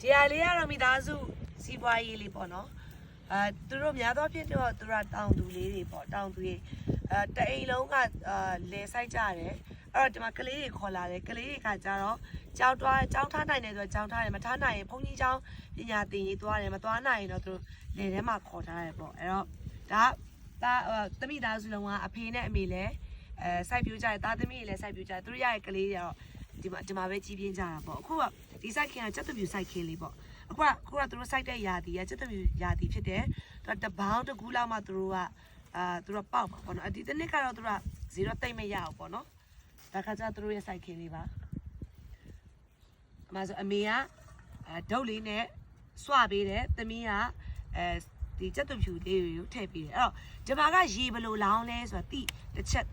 ဒီဟာလေးကတော့မိသားစုစီးပွားရေးလေးပေါ့နော်အဲသူတို့များသောဖြင့်တော့သူတို့တောင်သူလေးတွေပေါ့တောင်သူတွေအဲတအိမ်လုံးကအာလဲဆိုင်ကြတယ်အဲ့တော့ဒီမှာကလေးတွေခေါ်လာတယ်ကလေးတွေကကြတော့ကြောက်တွားကြောက်ထားနိုင်တယ်ဆိုတော့ကြောက်ထားတယ်မထားနိုင်ရင်ဘုန်းကြီးကျောင်းပညာသင်ရေးသွားတယ်မသွားနိုင်ရင်တော့သူတို့လယ်ထဲမှာခေါ်ထားတယ်ပေါ့အဲ့တော့ဒါဒါတမိသားစုလုံးကအဖေနဲ့အမေလည်းအဲစိုက်ပြိုးကြတယ်တာသမီးတွေလည်းစိုက်ပြိုးကြတယ်သူတို့ရရဲ့ကလေးတွေကတော့ ဒီမှာဒီမှာပဲကြီးပြင်းကြတာပေါ့အခုကဒီစိုက်ခင်ကစက်တပြူစိုက်ခင်လေးပေါ့အခုကအခုကသူတို့စိုက်တဲ့ယာတီကစက်တမီယာတီဖြစ်တယ်သူကတပေါင်းတစ်ခုလောက်မှသူတို့ကအာသူတို့ပေါက်ပါပေါ့နော်အဒီတစ်နှစ်ကတော့သူတို့ကဇီရောတိတ်မရအောင်ပေါ့နော်ဒါခါကျသူတို့ရဲ့စိုက်ခင်းလေးပါအမဆိုအမေကအဲဒုတ်လေးနဲ့စွပေးတယ်သမီးကအဲဒီစက်တဖြူလေးကိုထည့်ပေးတယ်အဲ့တော့ဒီမှာကရေဘယ်လိုလောင်းလဲဆိုတာတိတစ်ချက်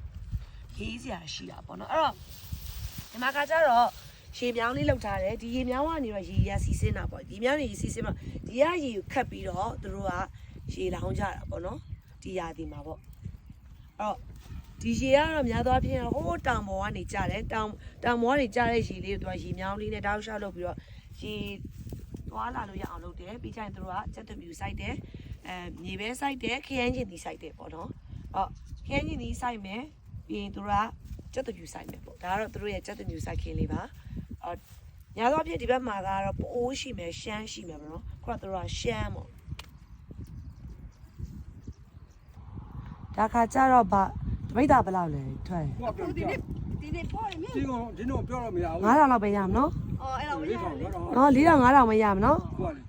ရေးစရာရှိတာပေါ့နော်အဲ့တော့ ဒီမှာကကြတော့ရေမြောင်းလေးလောက်ထားတယ်ဒီရေမြောင်းကနေတော့ရေရစီစင်းတာပေါ့ဒီမြောင်းနေရေစီစင်းမှာဒီကရေကိုခတ်ပြီးတော့သူတို့ကရေလောင်းကြတာပေါ့နော်ဒီရာဒီမှာပေါ့အဲ့တော့ဒီရေကတော့များသောအားဖြင့်ဟိုးတောင်ပေါ်ကနေကြတယ်တောင်တောင်ပေါ်ကနေကြတဲ့ရေလေးကိုသူကရေမြောင်းလေးနဲ့တောက်လျှောက်လုပ်ပြီးတော့ရေသွားလာလို့ရအောင်လုပ်တယ်ပြီးကြရင်သူတို့ကစက်တမြူစိုက်တယ်အဲမြေပဲစိုက်တယ်ခရမ်းကျင်ဒီစိုက်တယ်ပေါ့နော်အော်ခရမ်းကျင်ဒီစိုက်မယ်ပြီးရင်သူတို့က စက်တမြူစိုက်မယ်ပေါ့ဒါကတော့သူတို့ရဲ့စက်တမြူစိုက်ခင်းလေးပါအော်ညာတော့ဖြစ်ဒီဘက်မှာကတော့ပိုးရှိမယ်ရှမ်းရှိမယ်ဗောနော်ခုကတို့ကရှမ်းပေါ့ဒါခါကျတော့ဗတပိတ်တာဘယ်လောက်လဲထွက်ဟုတ်ပြန်ဒီပြောနေ့ဒီနေ့ပေါ်ရမြဒီကောင်ဒီတော့ပြောတော့မရဘူး9000လောက်ပဲရမှာနော်အော်အဲ့တော့လေးကောင်ပြောတော့နော်4000 5000ပဲရမှာနော်ဟုတ်လေ